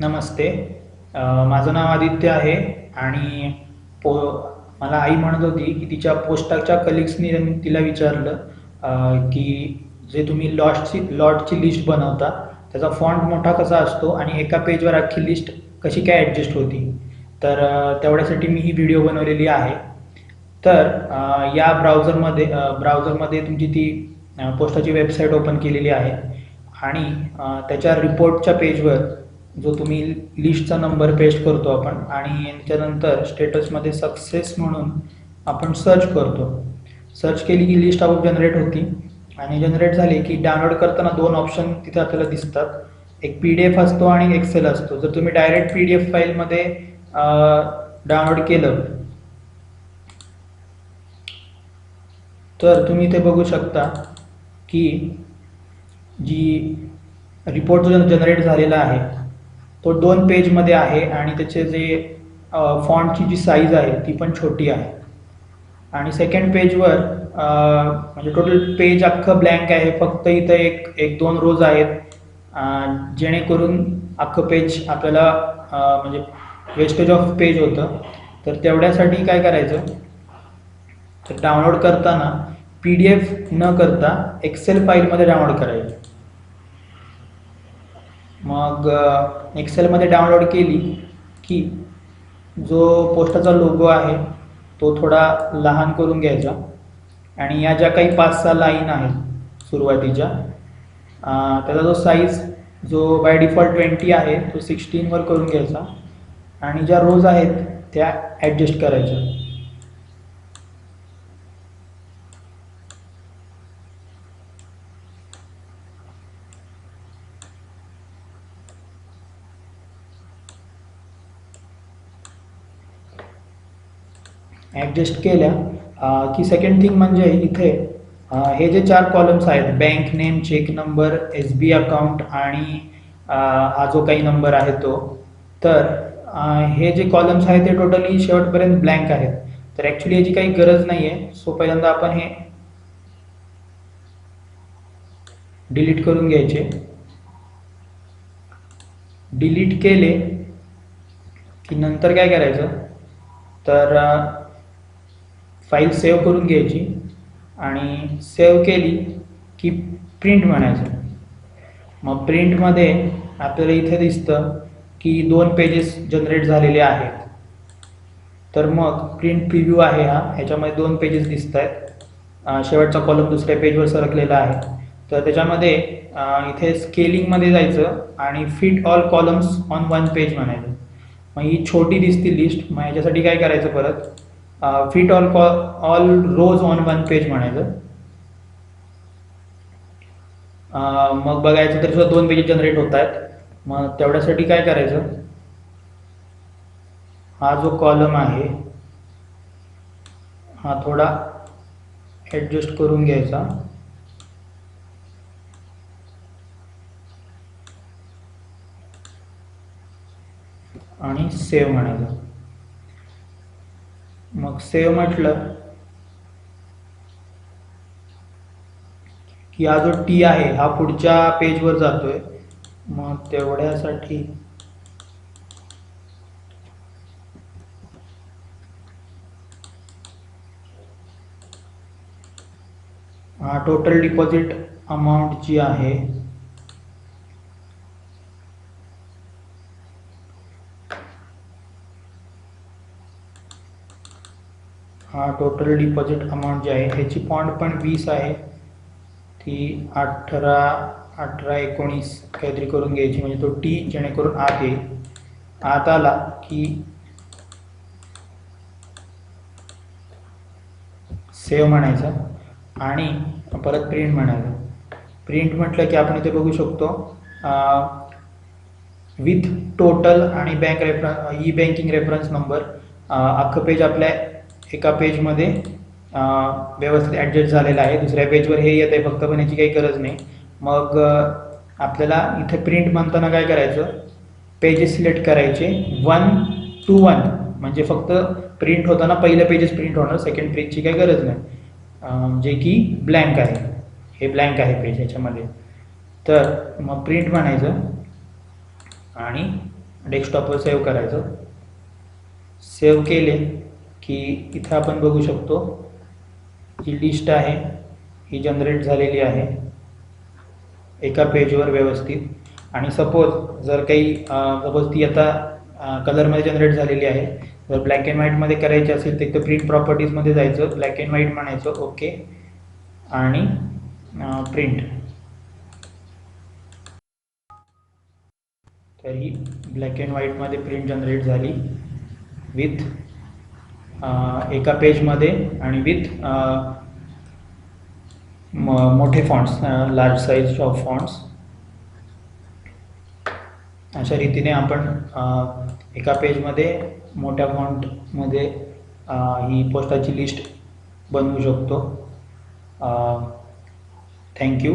नमस्ते. माझं नाव आदित्य आहे आणि पो मला आई म्हणत होती की तिच्या पोस्टाच्या कलिग्सनी तिला विचारलं की जे तुम्ही लॉटची लॉटची लिस्ट बनवता त्याचा फॉन्ट मोठा कसा असतो आणि एका पेजवर अख्खी लिस्ट कशी काय ॲडजस्ट होती? तर तेवढ्यासाठी मी ही व्हिडिओ बनवलेली आहे. तर या ब्राउझरमध्ये ब्राउझरमध्ये तुमची ती पोस्टाची वेबसाईट ओपन केलेली आहे. आणि त्याच्या रिपोर्टच्या पेजवर जो तुम्ही लिस्टचा नंबर पेस्ट करतो आपण आणि त्याच्यानंतर स्टेटसमध्ये सक्सेस म्हणून आपण सर्च करतो. सर्च केली की लिस्ट आपोआप जनरेट होती. आणि जनरेट झाली की डाउनलोड करताना दोन ऑप्शन तिथे आपल्याला दिसतात. एक पी डी एफ असतो आणि एक्सेल असतो. जर तुम्ही डायरेक्ट पी डी एफ फाईलमध्ये डाउनलोड केलं तर तुम्ही इथे बघू शकता की जी रिपोर्ट जो जनरेट झालेला आहे तो दोन पेजमध्ये आहे आणि त्याचे जे फॉन्टची जी साईज आहे ती पण छोटी आहे. आणि सेकंड पेजवर म्हणजे टोटल पेज अख्खं ब्लँक आहे फक्त इथं एक एक दोन रोज आहेत. जेणेकरून अख्खं पेज आपल्याला म्हणजे वेस्टेज ऑफ पेज होतं. तर तेवढ्यासाठी काय करायचं? तर डाउनलोड करताना पी डी एफ न करता एक्सेल फाईलमध्ये डाउनलोड करायचं. मग एक्सेलमध्ये डाउनलोड केली की जो पोस्टाचा लोगो आहे तो थोडा लहान करून घ्यायचा. आणि या ज्या काही पाच सहा लाईन आहेत सुरुवातीच्या त्याचा जो साईज जो बाय डिफॉल्ट ट्वेंटी आहे तो सिक्स्टीनवर करून घ्यायचा. आणि ज्या रोज आहेत त्या ॲडजस्ट करायच्या. ॲडजस्ट केल्या. की सेकंड थिंग म्हणजे इथे हे जे चार कॉलम्स आहेत bank name cheque number S B account आणि हा जो काही नंबर आहे तो तर हे जे कॉलम्स आहेत ते टोटली शेवटपर्यंत ब्लँक आहेत. तर ॲक्च्युली याची काही गरज नाही आहे सो पहिल्यांदा आपण हे डिलीट करून घ्यायचे. डिलीट केले की नंतर काय करायचं? तर फाईल सेव्ह करून घ्यायची आणि सेव्ह केली की प्रिंट म्हणायचं. मग प्रिंटमध्ये आपल्याला इथे दिसतं की दोन पेजेस जनरेट झालेले आहेत. तर मग प्रिंट प्रिव्ह्यू आहे हा. ह्याच्यामध्ये दोन पेजेस दिसत आहेत शेवटचा कॉलम दुसऱ्या पेजवर सरकलेला आहे. तर त्याच्यामध्ये इथे स्केलिंगमध्ये जायचं आणि fit all columns on one page म्हणायचं. मग ही छोटी दिसती लिस्ट मग ह्याच्यासाठी काय करायचं परत? Fit all col all rows on one page म्हणायचं. मग बघायचं तरी सुद्धा दोन पेजेस जनरेट होत आहेत मग तेवढ्यासाठी काय करायचं? हा जो कॉलम आहे हा थोडा ॲडजस्ट करून घ्यायचा. आणि सेव्ह म्हणायचं. मग सेव्ह म्हटलं की हा जो टी आहे हा पुढच्या पेजवर जातोय. मग तेवढ्यासाठी हा टोटल डिपॉझिट अमाऊंट जी आहे हा टोटल डिपॉझिट अमाऊंट जी आहे ह्याची पॉईंट पण वीस आहे. ती अठरा अठरा एकोणीस काहीतरी करून घ्यायची म्हणजे तो टी जेणेकरून आत येईल. आत आला की सेव्ह म्हणायचं आणि परत प्रिंट म्हणायचं. प्रिंट म्हटलं की आपण इथे बघू शकतो विथ टोटल आणि bank reference e banking reference number अख्खं पेज आपल्या एका पेजमध्ये व्यवस्थित ॲडजस्ट झालेलं आहे. दुसऱ्या पेजवर हे येत आहे फक्त पण याची काही गरज नाही. मग आपल्याला इथे प्रिंट म्हणताना काय करायचं? पेजेस सिलेक्ट करायचे. वन टू वन म्हणजे फक्त प्रिंट होताना पहिलं पेजेस प्रिंट होणार. सेकंड पेजची काही गरज नाही. जे की ब्लँक आहे. हे ब्लँक आहे पेज याच्यामध्ये. तर मग प्रिंट म्हणायचं. आणि डेस्कटॉपवर सेव्ह करायचं. सेव्ह केले. की इथं आपण बघू शकतो ही लिस्ट आहे ही जनरेट झालेली आहे एका पेजवर व्यवस्थित. आणि सपोज जर काही सपोज ती आता कलरमध्ये जनरेट झालेली आहे जर ब्लॅक अँड व्हाईटमध्ये करायची असेल तर इथं प्रिंट प्रॉपर्टीजमध्ये जायचं ब्लॅक अँड व्हाईट म्हणायचं ओके आणि प्रिंट तर ही ब्लॅक अँड व्हाईटमध्ये प्रिंट जनरेट झाली विथ एका पेजमध्ये आणि विथ मोठे fonts large size of fonts अशा रीतीने आपण एका पेजमध्ये मोठ्या फॉन्टमध्ये ही पोस्टाची लिस्ट बनवू शकतो. थँक्यू